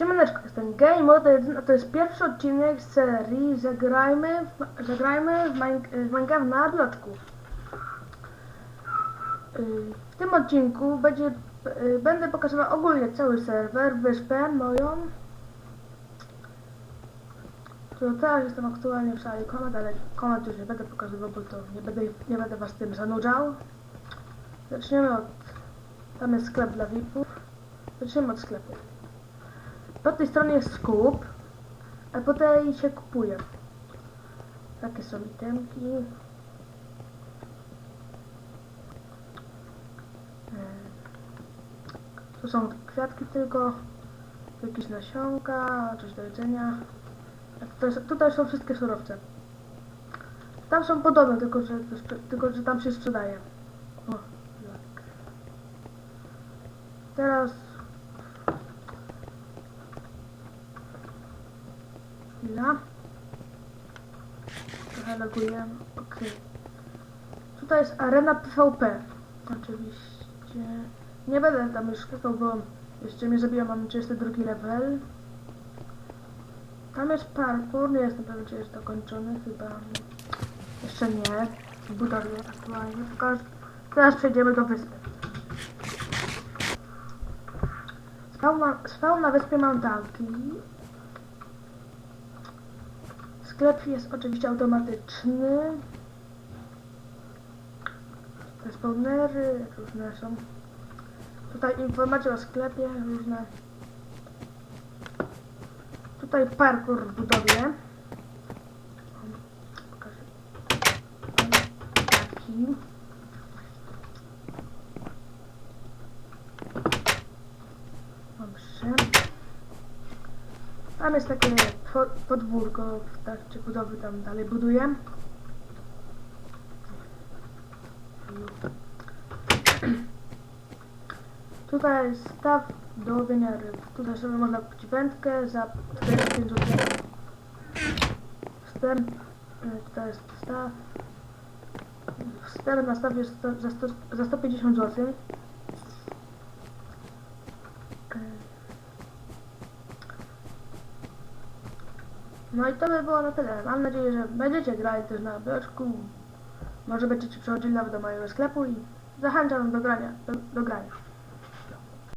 Siemaneczko, jestem Game Mode, a to jest pierwszy odcinek z serii Zagrajmy w, zagrajmy w, Mine, w Minecraft na bloczku. W tym odcinku będzie, y, będę pokazywał ogólnie cały serwer, wyspę moją. To teraz jestem aktualnie w sali komend, ale komend już nie będę pokazywał, bo to nie będę, nie będę was tym zanudzał. Zaczniemy od... Tam jest sklep dla VIP-ów. Zaczniemy od sklepu. Po tej stronie jest skup, a po tej się kupuje. Takie są itemki. E, Tu są kwiatki tylko, jakieś nasionka, coś do jedzenia. Tutaj, tutaj są wszystkie surowce. Tam są podobne, tylko że, tylko, że tam się sprzedaje. O, tak. Teraz Chwila. Trochę logujemy. Ok. Tutaj jest arena PvP. Oczywiście. Nie będę tam już skakał, bo jeszcze mnie zabiłem, mam 32 level. Tam jest parkour, nie jestem pewien, czy jest dokończony, chyba jeszcze nie. Budowie aktualnie, teraz przejdziemy do wyspy. Spał, ma, spał na wyspie mam tanki. Sklep jest oczywiście automatyczny. Te spawnery różne są. Tutaj informacje o sklepie różne. Tutaj parkour w budowie. Pokażę. Taki. Dobrze. Tam jest takie po- podwórko w trakcie budowy, tam dalej buduję. Tutaj jest staw do ryb. Tutaj sobie można kupić wędkę za 45 zł. Wstęp, y, tutaj jest staw. Wstęp na staw jest za, 100, za 150 zł. No i to by było na tyle. Mam nadzieję, że będziecie grali też na bloczku. Może będziecie przechodzili nawet do mojego sklepu i zachęcam do grania. Do, do grania.